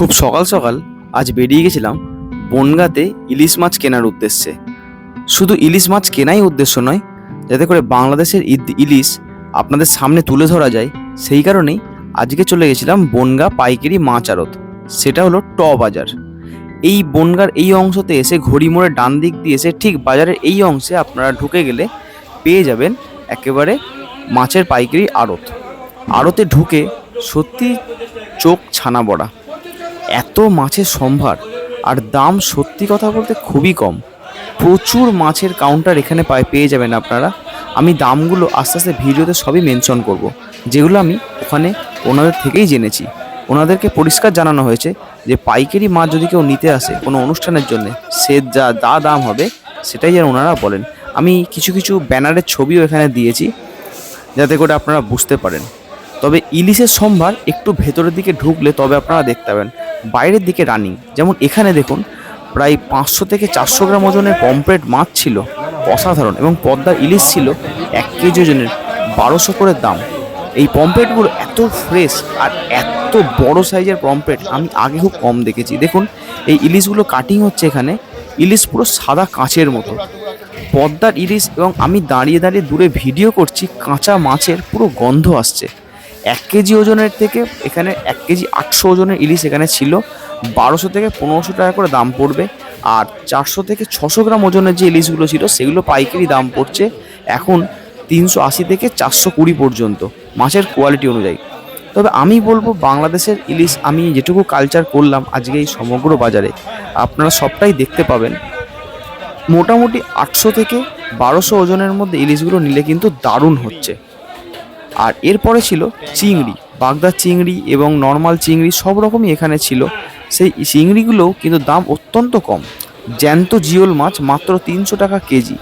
খুব সকাল সকাল আজ বেরিয়ে গেছিলাম বনগাঁতে ইলিশ মাছ কেনার উদ্দেশ্যে। শুধু ইলিশ মাছ কেনাই উদ্দেশ্য নয়, যাতে করে বাংলাদেশের ইদ- ইলিশ আপনাদের সামনে তুলে ধরা যায়, সেই কারণেই আজকে চলে গেছিলাম বনগা পাইকারি মাছ আড়ত, সেটা হলো ট বাজার। এই বনগার এই অংশতে এসে ঘড়ি মোড়ে ডান দিক দিয়ে এসে ঠিক বাজারের এই অংশে আপনারা ঢুকে গেলে পেয়ে যাবেন একেবারে মাছের পাইকারি আড়ত। আড়তে ঢুকে সত্যি চোখ ছানা বড়া। এত মাছের সম্ভার, আর দাম সত্যি কথা বলতে খুবই কম। প্রচুর মাছের কাউন্টার এখানে পায় পেয়ে যাবেন আপনারা। আমি দামগুলো আস্তে আস্তে ভিডিওতে সবই মেনশন করব। যেগুলো আমি ওখানে ওনাদের থেকেই জেনেছি। ওনাদেরকে পরিষ্কার জানানো হয়েছে যে পাইকারি মাছ যদি কেউ নিতে আসে কোনো অনুষ্ঠানের জন্য, সে যা যা দাম হবে সেটাই যেন ওনারা বলেন। আমি কিছু কিছু ব্যানারের ছবিও এখানে দিয়েছি, যাতে করে আপনারা বুঝতে পারেন। তবে ইলিশের সম্ভার একটু ভেতরের দিকে ঢুকলে তবে আপনারা দেখতে পাবেন। বাইরের দিকে রানিং। যেমন এখানে দেখুন, প্রায় পাঁচশো থেকে চারশো গ্রাম ওজনের পমপ্লেট মাছ ছিল, অসাধারণ, এবং পদ্মার ইলিশ ছিল এক কেজি ওজনের বারোশো করে দাম। এই পমপ্লেটগুলো এত ফ্রেশ আর এত বড় সাইজের পমপ্লেট আমি আগে খুব কম দেখেছি। দেখুন, এই ইলিশগুলো কাটিং হচ্ছে এখানে, ইলিশ পুরো সাদা কাঁচের মতো। পদ্মার ইলিশ এবং আমি দাঁড়িয়ে দাঁড়িয়ে দূরে ভিডিও করছি, কাঁচা মাছের পুরো গন্ধ আসছে। এক কেজি ওজনের থেকে এখানে এক কেজি আটশো ওজনের ইলিশ এখানে ছিল। বারোশো থেকে পনেরোশো টাকা করে দাম পড়বে। আর চারশো থেকে ছশো গ্রাম ওজনের যে ইলিশগুলো ছিল, সেগুলো পাইকারি দাম পড়ছে এখন তিনশো আশি থেকে চারশো কুড়ি পর্যন্ত মাছের কোয়ালিটি অনুযায়ী। তবে আমি বলব, বাংলাদেশের ইলিশ আমি যেটুকু কালচার করলাম আজকে এই সমগ্র বাজারে, আপনারা সবটাই দেখতে পাবেন। মোটামুটি আটশো থেকে বারোশো ওজনের মধ্যে ইলিশগুলো নিলে কিন্তু দারুণ হচ্ছে। আর এরপরে ছিল চিংড়ি বাগদা চিংড়ি এবং নর্মাল চিংড়ি সব রকমই এখানে ছিল। সেই চিংড়িগুলোও কিন্তু দাম অত্যন্ত কম। জ্যান্ত জিওল মাছ মাত্র তিনশো টাকা কেজি।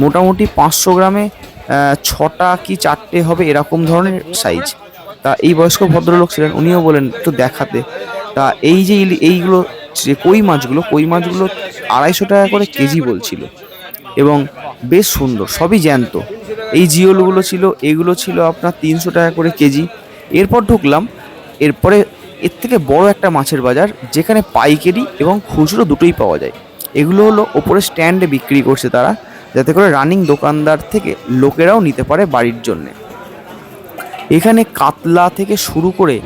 মোটামুটি পাঁচশো গ্রামে ছটা কি চারটে হবে এরকম ধরনের সাইজ তা এই বয়স্ক ভদ্রলোক ছিলেন, উনিও বলেন একটু দেখাতে। তা এই যে এইগুলো, যে কই মাছগুলো কই মাছগুলো আড়াইশো টাকা করে কেজি বলছিল। এবং বেশ সুন্দর, সবই জ্যান্ত। এই জিওলগুলো ছিল, এগুলো ছিল আপনার তিনশো টাকা করে কেজি। এরপর ঢুকলাম, এরপরে এর থেকে বড় একটা মাছের বাজার, যেখানে পাইকারি এবং খুচরো দুটোই পাওয়া যায়। এগুলো হলো ওপরে স্ট্যান্ডে বিক্রি করছে তারা, যাতে করে রানিং দোকানদার থেকে লোকেরাও নিতে পারে বাড়ির জন্যে। এখানে কাতলা থেকে শুরু করে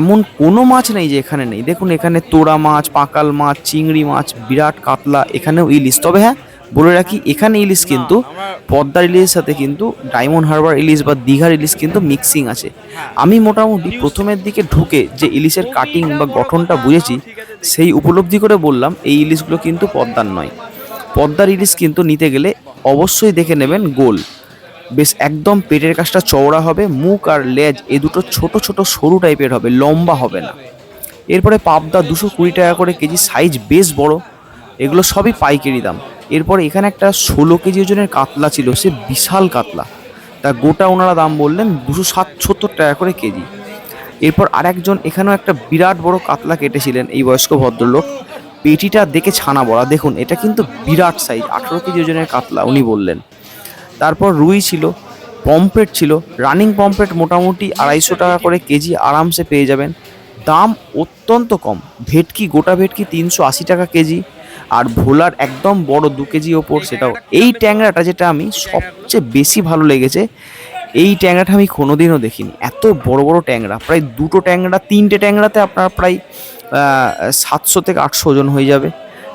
এমন কোনো মাছ নেই যে এখানে নেই। দেখুন, এখানে তোড়া মাছ, পাকাল মাছ, চিংড়ি মাছ, বিরাট কাতলা, এখানেও ইলিশ তবে হ্যাঁ বলে রাখি এখানে ইলিশ কিন্তু পদ্মার ইলিশের সাথে কিন্তু ডায়মন্ড হারবার ইলিশ বা দীঘার ইলিশ কিন্তু মিক্সিং আছে। আমি মোটামুটি প্রথমের দিকে ঢুকে যে ইলিশের কাটিং বা গঠনটা বুঝেছি সেই উপলব্ধি করে বললাম এই ইলিশগুলো কিন্তু পদ্মার নয়। পদ্মার ইলিশ কিন্তু নিতে গেলে অবশ্যই দেখে নেবেন গোল। বেশ একদম পেটের কাছটা চওড়া হবে মুখ আর লেজ এ দুটো ছোট ছোট সরু টাইপের হবে লম্বা হবে না। এরপরে পাবদা দুশো কুড়ি টাকা করে কেজি সাইজ বেশ বড় এগুলো সবই পাইকারি দাম। এরপরে এখানে একটা ষোলো কেজি ওজনের কাতলা ছিল, সে বিশাল কাতলা। তা গোটা ওনারা দাম বললেন দুশো সাতসত্তর টাকা করে কেজি। এরপর আরেকজন, এখানেও একটা বিরাট বড় কাতলা কেটেছিলেন এই বয়স্ক ভদ্রলোক। পেটিটা দেখে ছানা বড়া। দেখুন, এটা কিন্তু বিরাট সাইজ আঠেরো কেজি ওজনের কাতলা, উনি বললেন। তারপর রুই ছিল পমপ্লেট ছিল রানিং পমপ্লেট মোটামুটি আড়াইশো টাকা করে কেজি আরামসে পেয়ে যাবেন। দাম অত্যন্ত কম, ভেটকি, গোটা ভেটকি তিনশো আশি টাকা কেজি। আর ভোলার একদম বড় দু কেজি ওপর সেটাও। এই ট্যাংরাটা যেটা আমি সবচেয়ে বেশি ভালো লেগেছে, এই ট্যাংরাটা আমি কোনোদিনও দেখিনি। এত বড় বড় ট্যাংরা, প্রায় দুটো ট্যাংরা, তিনটে ট্যাংরাতে আপনার প্রায় সাতশো থেকে আটশো ওজন হয়ে যাবে।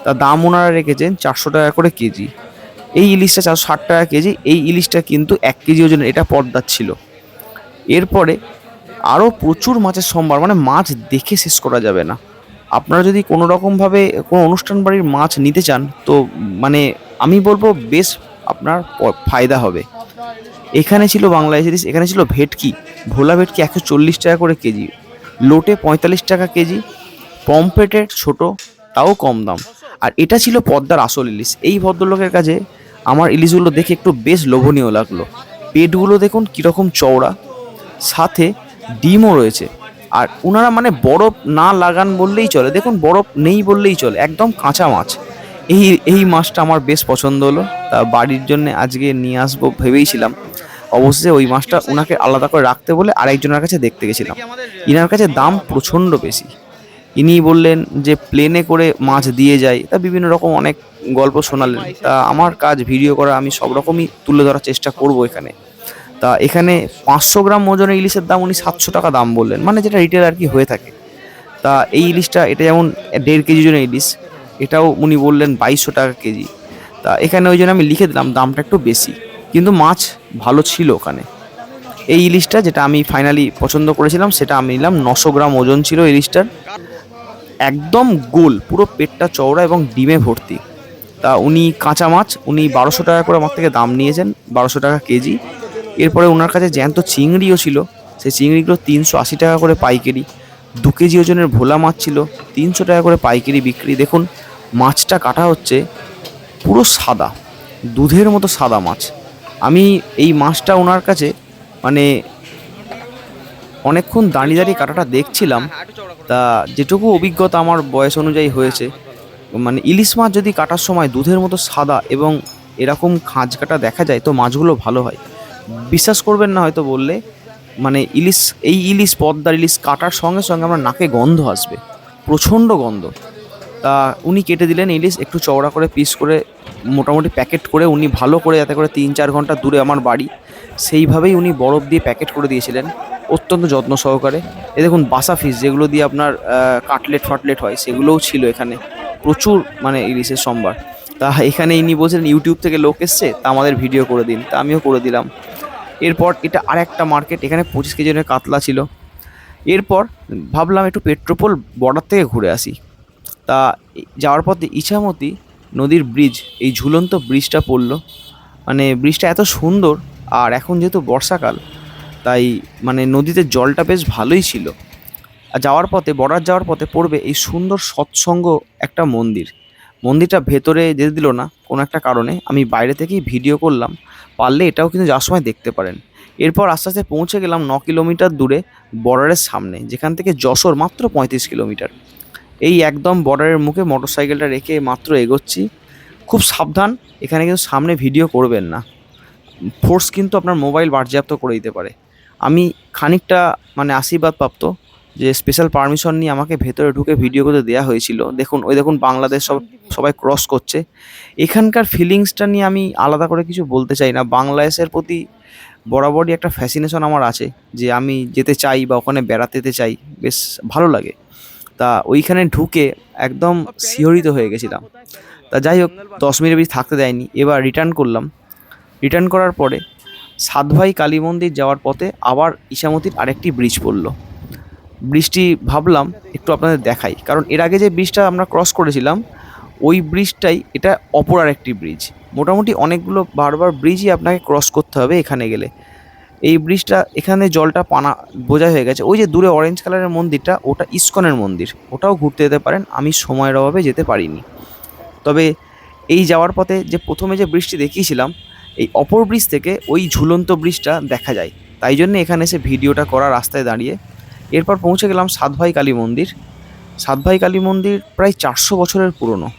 তা দাম ওনারা রেখেছেন চারশো টাকা করে কেজি। এই ইলিশটা চারশো ষাট টাকা কেজি, এই ইলিশটা কিন্তু এক কেজি ওজনের এটা পর্দার ছিল। এরপরে আরও প্রচুর মাছের সম্ভার মানে মাছ দেখে শেষ করা যাবে না। আপনারা যদি কোনো রকমভাবে কোনো অনুষ্ঠান বাড়ির মাছ নিতে চান, তো মানে আমি বলব বেশ আপনার ফায়দা হবে। এখানে ছিল বাংলাদেশ ইলিশ এখানে ছিল ভেটকি। ভোলা ভেটকি একশো চল্লিশ টাকা করে কেজি। লোটে পঁয়তাল্লিশ টাকা কেজি। পম্পেটের ছোট, তাও কম দাম। আর এটা ছিল পদ্মার আসল ইলিশ। এই ভদ্রলোকের কাছে আমার ইলিশগুলো দেখে একটু বেশ লোভনীয় লাগল। পেটগুলো দেখুন কীরকম চওড়া। সাথে ডিমও রয়েছে। আর ওনারা মানে বরফ না লাগান বললেই চলে। দেখুন, বরফ নেই বললেই চলে। একদম কাঁচা মাছ। এই এই মাছটা আমার বেশ পছন্দ হলো। তা বাড়ির জন্য আজকে নিয়ে আসব ভেবেইছিলাম। অবশ্যই ওই মাছটা ওনাকে আলাদা করে রাখতে বলে আরেকজনের কাছে দেখতে গেছিলাম। ইনার কাছে দাম প্রচণ্ড বেশি। ইনি বললেন যে প্লেনে করে মাছ দিয়ে যায়। তা বিভিন্ন রকম অনেক গল্প শোনালেন। তা আমার কাজ ভিডিও করা আমি সব রকমই তুলে ধরার চেষ্টা করব এখানে। তা এখানে পাঁচশো গ্রাম ওজনের ইলিশের দাম উনি সাতশো টাকা দাম বললেন। মানে যেটা রিটেল আর কি হয়ে থাকে। তা এই ইলিশটা, এটা যেমন দেড় কেজি ওজনের ইলিশ, এটাও উনি বললেন বাইশশো টাকা কেজি। তা এখানে ওই জন্য আমি লিখে দিলাম, দামটা একটু বেশি। কিন্তু মাছ ভালো ছিল ওখানে। এই ইলিশটা যেটা আমি ফাইনালি পছন্দ করেছিলাম, সেটা আমি নিলাম নশো গ্রাম ওজন ছিল ইলিশটার। একদম গোল, পুরো পেটটা চওড়া এবং ডিমে ভর্তি। তা উনি কাঁচা মাছ, উনি বারোশো টাকা করে আমার থেকে দাম নিয়েছেন, বারোশো টাকা কেজি। এরপরে ওনার কাছে জ্যান্ত চিংড়িও ছিল। সেই চিংড়িগুলো তিনশো আশি টাকা করে পাইকারি। দু কেজি ওজনের ভোলা মাছ ছিল, তিনশো টাকা করে পাইকারি বিক্রি। দেখুন, মাছটা কাটা হচ্ছে পুরো সাদা, দুধের মতো সাদা মাছ। আমি এই মাছটা ওনার কাছে মানে অনেকক্ষণ দাঁড়িয়ে দাঁড়িয়ে কাটাটা দেখছিলাম। তা যেটুকু অভিজ্ঞতা আমার বয়স অনুযায়ী হয়েছে মানে ইলিশ মাছ যদি কাটার সময় দুধের মতো সাদা এবং এরকম খাঁজ কাটা দেখা যায়, তো মাছগুলো ভালো হয়। বিশ্বাস করবেন না হয়তো বললে মানে ইলিশ, এই ইলিশ পদ্মার ইলিশ কাটার সঙ্গে সঙ্গে আমার নাকে গন্ধ আসবে, প্রচণ্ড গন্ধ। তা উনি কেটে দিলেন ইলিশ, একটু চওড়া করে পিস করে, মোটামুটি প্যাকেট করে উনি ভালো করে, যাতে করে তিন চার ঘণ্টা দূরে আমার বাড়ি, সেইভাবেই উনি বরফ দিয়ে প্যাকেট করে দিয়েছিলেন, অত্যন্ত যত্ন সহকারে। এ দেখুন, বাসা ফিস, যেগুলো দিয়ে আপনার কাটলেট ফাটলেট হয়, সেগুলোও ছিল এখানে, প্রচুর মানে ইলিশের সম্ভার। তা এখানে ইনি বলছিলেন, ইউটিউব থেকে লোক এসছে, তা আমাদের ভিডিও করে দিন। তা আমিও করে দিলাম। এরপর এটা আর একটা মার্কেট এখানে পঁচিশ কেজি কাতলা ছিল। এরপর ভাবলাম একটু পেট্রোপোল বর্ডার থেকে ঘুরে আসি। তা যাওয়ার পথে ইছামতি নদীর ব্রিজ এই ঝুলন্ত ব্রিজটা পড়ল। মানে ব্রিজটা এত সুন্দর, আর এখন যেহেতু বর্ষাকাল, তাই মানে নদীতে জলটা বেশ ভালোই ছিল। আর যাওয়ার পথে বর্ডার যাওয়ার পথে পড়বে এই সুন্দর সৎসঙ্গ একটা মন্দির। মন্দিরটা ভেতরে যেতে দিল না কোনো একটা কারণে। আমি বাইরে থেকেই ভিডিও করলাম, পারলে এটাও কিন্তু যাওয়ার সময় দেখতে পারেন। এরপর আস্তে আস্তে পৌঁছে গেলাম ন কিলোমিটার দূরে বর্ডারের সামনে, যেখান থেকে যশোর মাত্র পঁয়ত্রিশ কিলোমিটার। এই একদম বর্ডারের মুখে মোটর সাইকেলটা রেখে মাত্র এগোচ্ছি। খুব সাবধান, এখানে কিন্তু সামনে ভিডিও করবেন না। ফোর্স কিন্তু আপনার মোবাইল বাজেয়াপ্ত করে দিতে পারে। আমি খানিকটা মানে আশীর্বাদ প্রাপ্ত যে স্পেশাল পারমিশন নিয়ে আমাকে ভেতরে ঢুকে ভিডিও করতে দেওয়া হয়েছিল। দেখুন, ওই দেখুন বাংলাদেশ সব, সবাই ক্রস করছে। এখানকার ফিলিংসটা নিয়ে আমি আলাদা করে কিছু বলতে চাই না। বাংলাদেশের প্রতি বরাবরই একটা ফ্যাসিনেশন আমার আছে, যে আমি যেতে চাই বা ওখানে বেড়াতে চাই। বেশ ভালো লাগে। তা ওইখানে ঢুকে একদম শিহরিত হয়ে গেছিলাম। তা যাই হোক, দশ মিনিট বেশি থাকতে দেয়নি। এবার রিটার্ন করলাম। রিটার্ন করার পরে সাতভাই কালী মন্দির যাওয়ার পথে আবার ইসামতির আরেকটি ব্রিজ পড়ল। ব্রিজটি ভাবলাম একটু আপনাদের দেখাই। কারণ এর আগে যে ব্রিজটা আমরা ক্রস করেছিলাম, ওই ব্রিজটাই এটা অপর আর একটি ব্রিজ মোটামুটি অনেকগুলো বারবার ব্রিজই আপনাকে ক্রস করতে হবে এখানে গেলে। এই ব্রিজটা এখানে জলটা পানা, বোঝা হয়ে গেছে। ওই যে দূরে অরেঞ্জ কালারের মন্দিরটা, ওটা ইস্কনের মন্দির। ওটাও ঘুরতে যেতে পারেন, আমি সময়ের অভাবে যেতে পারিনি। তবে এই যাওয়ার পথে যে প্রথমে যে ব্রিজটি দেখিয়েছিলাম, এই অপর ব্রিজ থেকে ওই ঝুলন্ত ব্রিজটা দেখা যায়। তাই জন্য এখানে এসে ভিডিওটা করা রাস্তায় দাঁড়িয়ে এরপর পৌঁছে গেলাম সাতভাই কালী মন্দির। সাতভাই কালী মন্দির প্রায় চারশো বছরের পুরনো।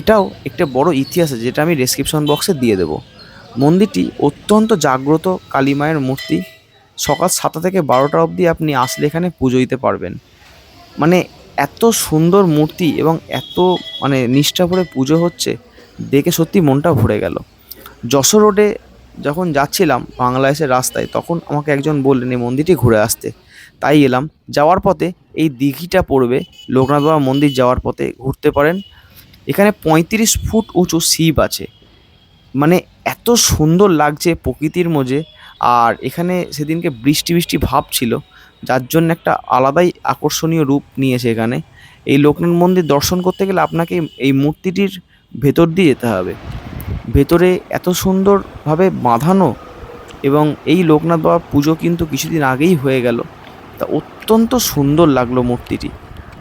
এটাও একটা বড় ইতিহাস আছে, যেটা আমি ডেসক্রিপশন বক্সে দিয়ে দেবো। মন্দিরটি অত্যন্ত জাগ্রত কালী মায়ের মূর্তি। সকাল সাতটা থেকে বারোটা অবধি আপনি আসলে এখানে পুজো দিতে পারবেন। মানে এত সুন্দর মূর্তি এবং এত মানে নিষ্ঠা ভরে পুজো হচ্ছে, দেখে সত্যি মনটা ভরে গেল। যশোর রোডে যখন যাচ্ছিলাম বাংলাদেশের রাস্তায়, তখন আমাকে একজন বললেন, এই মন্দিরটি ঘুরে আসতে। তাই এলাম। যাওয়ার পথে এই দিঘিটা পড়বে। লোকনাথ বাবা মন্দির যাওয়ার পথে ঘুরতে পারেন। এখানে পঁয়ত্রিশ ফুট উঁচু শিব আছে। মানে এত সুন্দর লাগছে প্রকৃতির মধ্যে। আর এখানে সেদিনকে বৃষ্টি বৃষ্টি ভাব ছিল। যার জন্য একটা আলাদাই আকর্ষণীয় রূপ নিয়েছে এখানে। এই লোকনাথ মন্দির দর্শন করতে গেলে আপনাকে এই মূর্তিটির ভেতর দিয়ে যেতে হবে। ভেতরে এত সুন্দরভাবে বাঁধানো এবং এই লোকনাথ বাবা পুজো কিন্তু কিছুদিন আগেই হয়ে গেল। তা অত্যন্ত সুন্দর লাগল মূর্তিটি।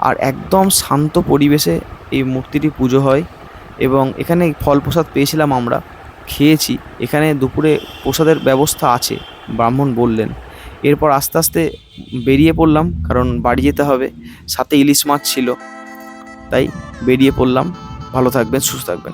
আর একদম শান্ত পরিবেশে এই মূর্তিটি পুজো হয় এবং এখানে ফল প্রসাদ পেয়েছিলাম আমরা, খেয়েছি। এখানে দুপুরে প্রসাদের ব্যবস্থা আছে, ব্রাহ্মণ বললেন। এরপর আস্তে আস্তে বেরিয়ে পড়লাম, কারণ বাড়ি যেতে হবে। সাথে ইলিশ মাছ ছিল, তাই বেরিয়ে পড়লাম। ভালো থাকবেন, সুস্থ থাকবেন।